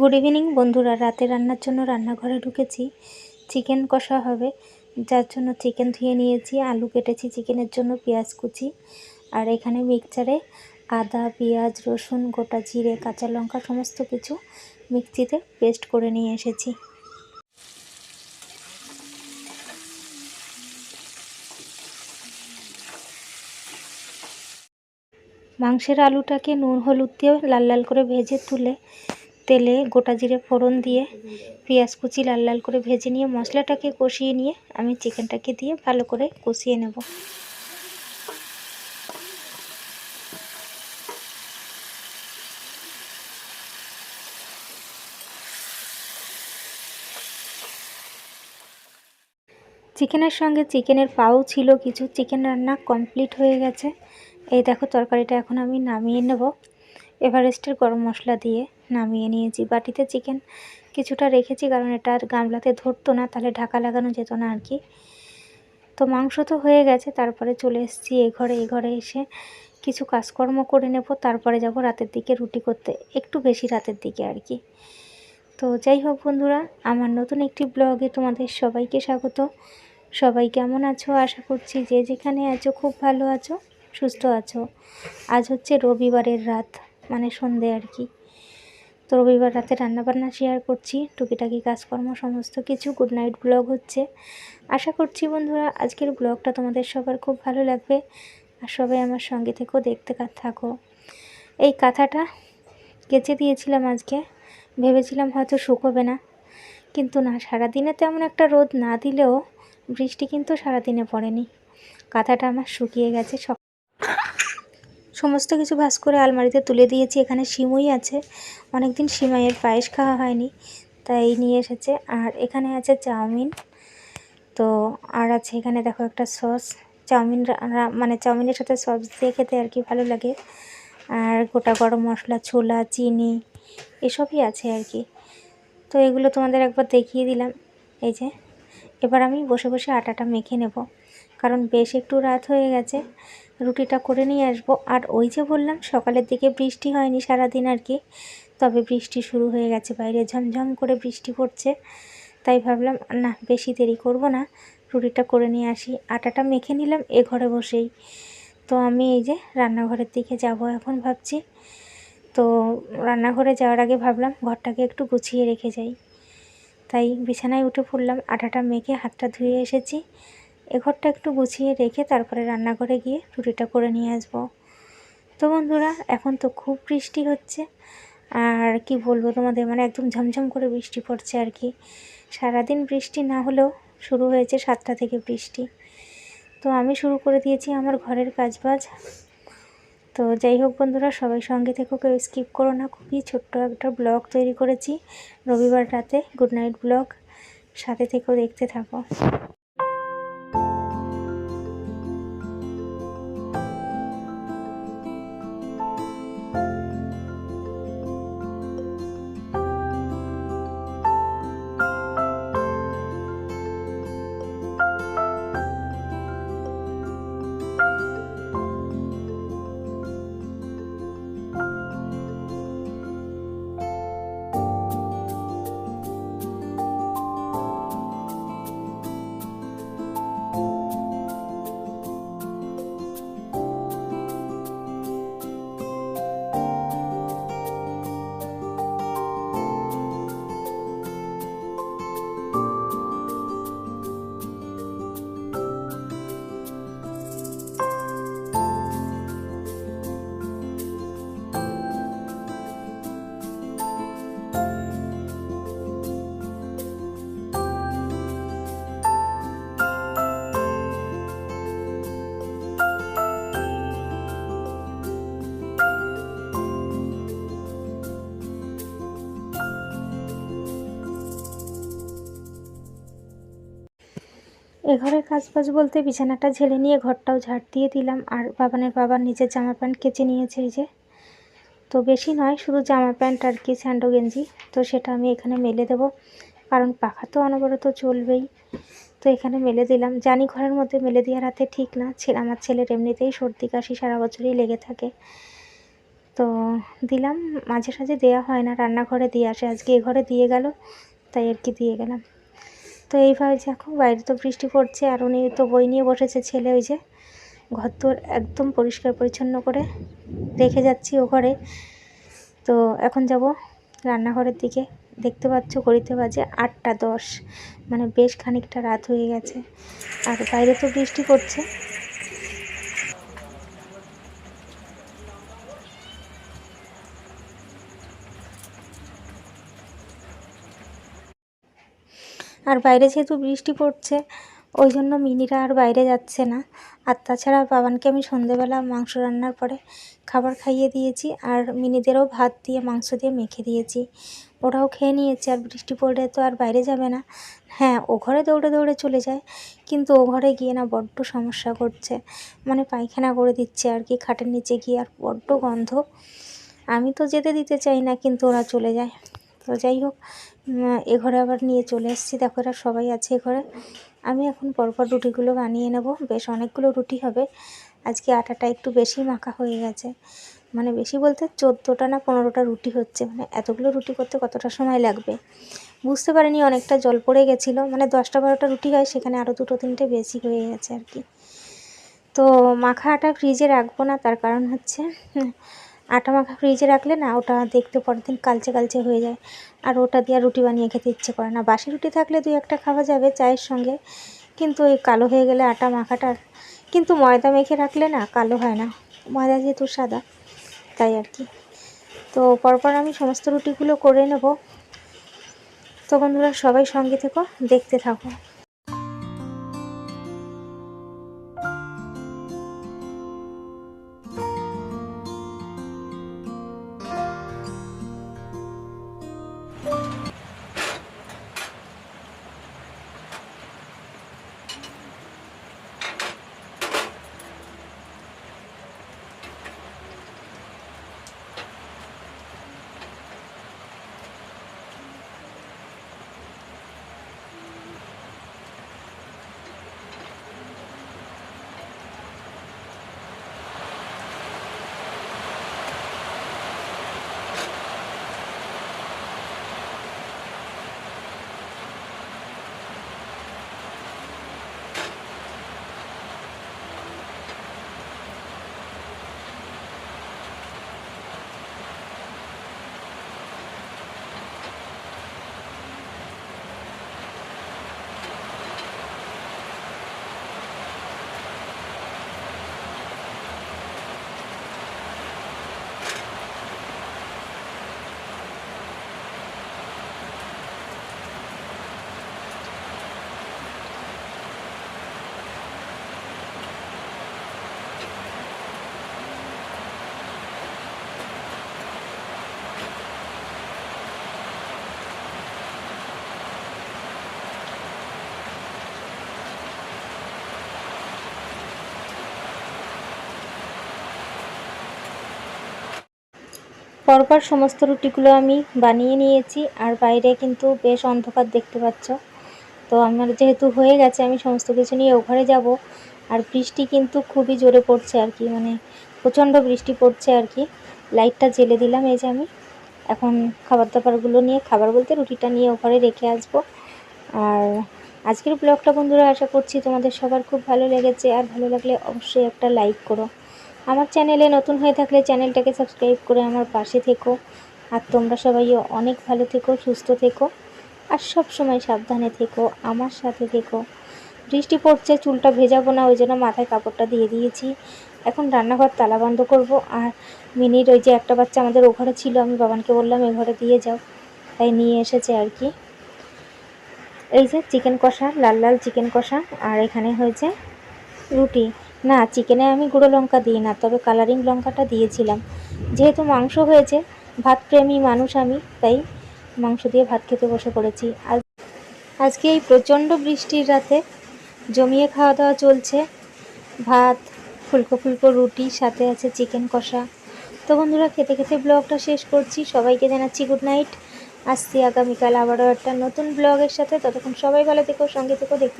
Good evening বন্ধুরা। রাতে রান্নার জন্য রান্নাঘরে ঢুকেছি। চিকেন কষা হবে। যার জন্য চিকেন ধুয়ে নিয়েছি, আলু কেটেছি চিকেনের জন্য, পেঁয়াজ কুচি। আর এখানে মিক্সচারে আদা, পেঁয়াজ, রসুন, গোটা জিরে, কাঁচা লঙ্কা সমস্ত কিছু মিক্সিতে পেস্ট করে নিয়ে এসেছি। মাংসের আলুটাকে নুন, হলুদ দিয়ে লাল লাল করে ভেজে তুলে তেলে গোটা জিরে ফোড়ন দিয়ে পেঁয়াজ কুচি লাল লাল করে ভেজে নিয়ে মশলাটাকে কষিয়ে নিয়ে আমি চিকেনটাকে দিয়ে ভালো করে কষিয়ে নেব। চিকেনের সঙ্গে চিকেনের পাও ছিল, কিছু চিকেন রান্না কমপ্লিট হয়ে গেছে। এই দেখো, তরকারিটা এখন আমি নামিয়ে নেব। এভারেস্টের গরম মশলা দিয়ে। নামিয়ে নিয়েছি। বাটিতে চিকেন কিছুটা রেখেছি, কারণ এটা আর গামলাতে ধরতো না, তাহলে ঢাকা লাগানো যেত না আর কি। তো মাংস তো হয়ে গেছে, তারপরে চলে এসেছি এ ঘরে এ ঘরে এসে কিছু কাজকর্ম করে নেব, তারপরে যাব রাতের দিকে রুটি করতে, একটু বেশি রাতের দিকে আর কি। তো যাই হোক বন্ধুরা, আমার নতুন একটি ব্লগে তোমাদের সবাইকে স্বাগত। সবাই কেমন আছো? আশা করছি যে যেখানে আছো খুব ভালো আছো, সুস্থ আছো। আজ হচ্ছে রবিবারের রাত মানে সন্ধে আর কি। তো রবিবার রাতে রান্নাবান্না শেয়ার করছি। টুকিটাকি কাজকর্ম, সমস্ত কিছু। গুড নাইট ব্লগ হচ্ছে। আশা করছি বন্ধুরা, আজকের ব্লগটা তোমাদের সবার খুব ভালো লাগবে। আর সবাই আমার সঙ্গে থেকেও দেখতে থাকো। এই কাঁথাটা কেচে দিয়েছিলাম আজকে। ভেবেছিলাম হয়তো শুকোবে না। কিন্তু না, সারাদিনে তেমন একটা রোদ না দিলেও বৃষ্টি কিন্তু সারাদিনে পড়েনি। কাঁথাটা আমার শুকিয়ে গেছে। সমস্ত কিছু ভাস করে আলমারিতে তুলে দিয়েছি। এখানে সিমুই আছে। অনেক দিন সিমাইয়ের পায়েস খাওয়া হয়নি, তাই নিয়ে এসেছে। আর এখানে আছে চাউমিন। তো আর আছে এখানে দেখো একটা সস। চাউমিন মানে চাউমিনের সাথে সস দিয়ে খেতে আর কি ভালো লাগে। আর গোটা গরম মশলা, ছোলা, চিনি, এসবই আছে আর কি। তো এগুলো তোমাদের একবার দেখিয়ে দিলাম। এই যে, এবার আমি বসে বসে আটাটা মেখে নেব। কারণ বেশ একটু রাত হয়ে গেছে। রুটিটা করে নিয়ে আসব। আর ওই যে বললাম, সকালের দিকে বৃষ্টি হয়নি সারাদিন আর কি, তবে বৃষ্টি শুরু হয়ে গেছে, বাইরে ঝমঝম করে বৃষ্টি পড়ছে। তাই ভাবলাম, না, বেশি দেরি করব না, রুটিটা করে নিয়ে আসি। আটাটা মেখে নিলাম, এ ঘরে বসেই। তো আমি এই যে রান্নাঘরের দিকে যাব এখন ভাবছি। তো রান্নাঘরে যাওয়ার আগে ভাবলাম, ঘরটাকে একটু গুছিয়ে রেখে যাই। তাই বিছানায় উঠে পড়লাম, আটাটা মেখে হাতটা ধুয়ে এসেছি। এ ঘরটা একটু গুছিয়ে রেখে তারপরে রান্নাঘরে গিয়ে রুটিটা করে নিয়ে আসব। তো বন্ধুরা, এখন তো খুব বৃষ্টি হচ্ছে। আর কি বলব তোমাদের মানে একদম ঝমঝম করে বৃষ্টি পড়ছে আর কি। সারাদিন বৃষ্টি না হলেও শুরু হয়েছে সাতটা থেকে বৃষ্টি। তো আমি শুরু করে দিয়েছি আমার ঘরের কাজবাজ। তো যাই হোক বন্ধুরা, সবাই সঙ্গে থেকেও কেউ স্কিপ করো না। খুবই ছোট্ট একটা ব্লগ তৈরি করেছি রবিবার রাতে। Good night blog. সাথে থেকেও দেখতে থাকো। এ ঘরের কাজবাজ বলতে বিছানাটা ঝেলে নিয়ে ঘরটাও ঝাড় দিয়ে দিলাম। আর বাবানের বাবার নিজের জামা প্যান্ট কেচে নিয়েছে এই যে। তো বেশি নয়, শুধু জামা প্যান্ট আর কি স্যান্ডো গেঞ্জি। তো সেটা আমি এখানে মেলে দেব। কারণ পাখা তো অনবরত চলবেই। তো এখানে মেলে দিলাম। জানি ঘরের মধ্যে মেলে দেওয়ার হাতে ঠিক না। ছেলে আমার ছেলের এমনিতেই সর্দি কাশি সারা বছরই লেগে থাকে। তো দিলাম। মাঝে সাঝে দেওয়া হয় না। রান্নাঘরে দিয়ে আসে। আজকে এ ঘরে দিয়ে গেল। তাই আর কি দিয়ে গেলাম। তো এইভাবে দেখো, বাইরে তো বৃষ্টি পড়ছে, আর উনি তো বই নিয়ে বসেছে ছেলে ওই যে। ঘর তোর একদম পরিষ্কার পরিচ্ছন্ন করে রেখে যাচ্ছি ও ঘরে। তো এখন যাব রান্নাঘরের দিকে। দেখতে পাচ্ছ ঘড়িতে বাজে আটটা দশ মানে বেশ খানিকটা রাত হয়ে গেছে। আর বাইরে তো বৃষ্টি পড়ছে। আর বাইরে যেহেতু বৃষ্টি পড়ছে, ওই জন্য মিনিরা আর বাইরে যাচ্ছে না। আর তাছাড়া বাবানকে আমি সন্ধেবেলা মাংস রান্নার পরে খাবার খাইয়ে দিয়েছি আর মিনিদেরও ভাত দিয়ে, মাংস দিয়ে মেখে দিয়েছি। ওরাও খেয়ে নিয়েছে আর বৃষ্টি পড়লে তো আর বাইরে যাবে না। হ্যাঁ ও ঘরে দৌড়ে দৌড়ে চলে যায়, কিন্তু ও ঘরে গিয়ে না বড্ড সমস্যা করছে। মানে পায়খানা করে দিচ্ছে আর কি, খাটের নিচে গিয়ে আর বড্ড গন্ধ। আমি তো যেতে দিতে চাই না, কিন্তু ওরা চলে যায়। তো যাই হোক এ ঘরে আবার নিয়ে চলে এসেছি। দেখো এরা সবাই আছে এ ঘরে। আমি এখন পরপর রুটিগুলো বানিয়ে নেব। বেশ অনেকগুলো রুটি হবে। আজকে আটাটা একটু বেশি মাখা হয়ে গেছে। মানে বেশি বলতে চোদ্দোটা না পনেরোটা রুটি হচ্ছে। মানে এতগুলো রুটি করতে কতটা সময় লাগবে? বুঝতে পারিনি অনেকটা জল পড়ে গেছিল। মানে দশটা বারোটা রুটি হয়, সেখানে আরও দুটো তিনটে বেশি হয়ে গেছে আর কি। তো মাখা আটা ফ্রিজে রাখব না, তার কারণ হচ্ছে আটা মাখা ফ্রিজে রাখলে না ওটা দেখতে পরের দিন কালচে কালচে হয়ে যায়। আর ওটা দিয়ে রুটি বানিয়ে খেতে ইচ্ছে করে না। বাসি রুটি থাকলে দুই একটা খাওয়া যাবে চায়ের সঙ্গে। কিন্তু ওই কালো হয়ে গেলে আটা মাখাটা কিন্তু ময়দা মেখে রাখলে না কালো হয় না। ময়দা যেহেতু সাদা, তাই আর কি। তো পরপর আমি সমস্ত রুটিগুলো করে নেব। তো বন্ধুরা সবাই সঙ্গে থেকো, দেখতে থাকো। পরপর সমস্ত রুটিগুলো আমি বানিয়ে নিয়েছি, আর বাইরে কিন্তু বেশ অন্ধকার দেখতে পাচ্ছ। তো আমার যেহেতু হয়ে গেছে, আমি সমস্ত কিছু নিয়ে ও ঘরে যাব, আর বৃষ্টি কিন্তু খুবই জোরে পড়ছে আর কি মানে প্রচণ্ড বৃষ্টি পড়ছে আর কি। লাইটটা জেলে দিলাম এই যে আমি। এখন খাবার দাবারগুলো নিয়ে, খাবার বলতে রুটিটা নিয়ে ও ঘরে রেখে আসব। আর আজকের ব্লগটা বন্ধুরা, আশা করছি তোমাদের সবার খুব ভালো লেগেছে, আর ভালো লাগলে অবশ্যই একটা লাইক করো। আমার চ্যানেলে নতুন হয়ে থাকলে চ্যানেলটাকে সাবস্ক্রাইব করে আমার পাশে থেকো। আর তোমরা সবাই অনেক ভালো থেকো, সুস্থ থেকো, আর সব সময় সাবধানে থেকো, আমার সাথে থেকো। বৃষ্টি পড়ছে, চুলটা ভেজাবো না, ওই জন্য মাথায় কাপড়টা দিয়ে দিয়েছি। এখন রান্নাঘর তালা বন্ধ করব। আর মিনির ওই যে একটা বাচ্চা আমাদের ও ঘরে ছিল, আমি বাবানকে বললাম, এ ঘরে দিয়ে যাও। তাই নিয়ে এসেছে আর কি। এই যে চিকেন কষা, লাল লাল চিকেন কষা, আর এখানে হয়েছে রুটি। না চিকেনে আমি গুঁড়ো লঙ্কা দিই না, তবে কালারিং লঙ্কাটা দিয়েছিলাম। যেহেতু মাংস হয়েছে ভাত প্রেমী মানুষ আমি, তাই মাংস দিয়ে ভাত খেতে বসে পড়েছি। আজ, আজকে এই প্রচণ্ড বৃষ্টির রাতে জমিয়ে খাওয়া দাওয়া চলছে। ভাত, ফুলকো ফুলকো রুটি, সাথে আছে চিকেন কষা। তো বন্ধুরা, খেতে খেতে ব্লগটা শেষ করছি। সবাইকে জানাচ্ছি গুড নাইট আসছি আগামীকাল আবারও একটা নতুন ব্লগের সাথে। ততক্ষণ সবাই ভালো থেকো, সঙ্গে থেকো, দেখতে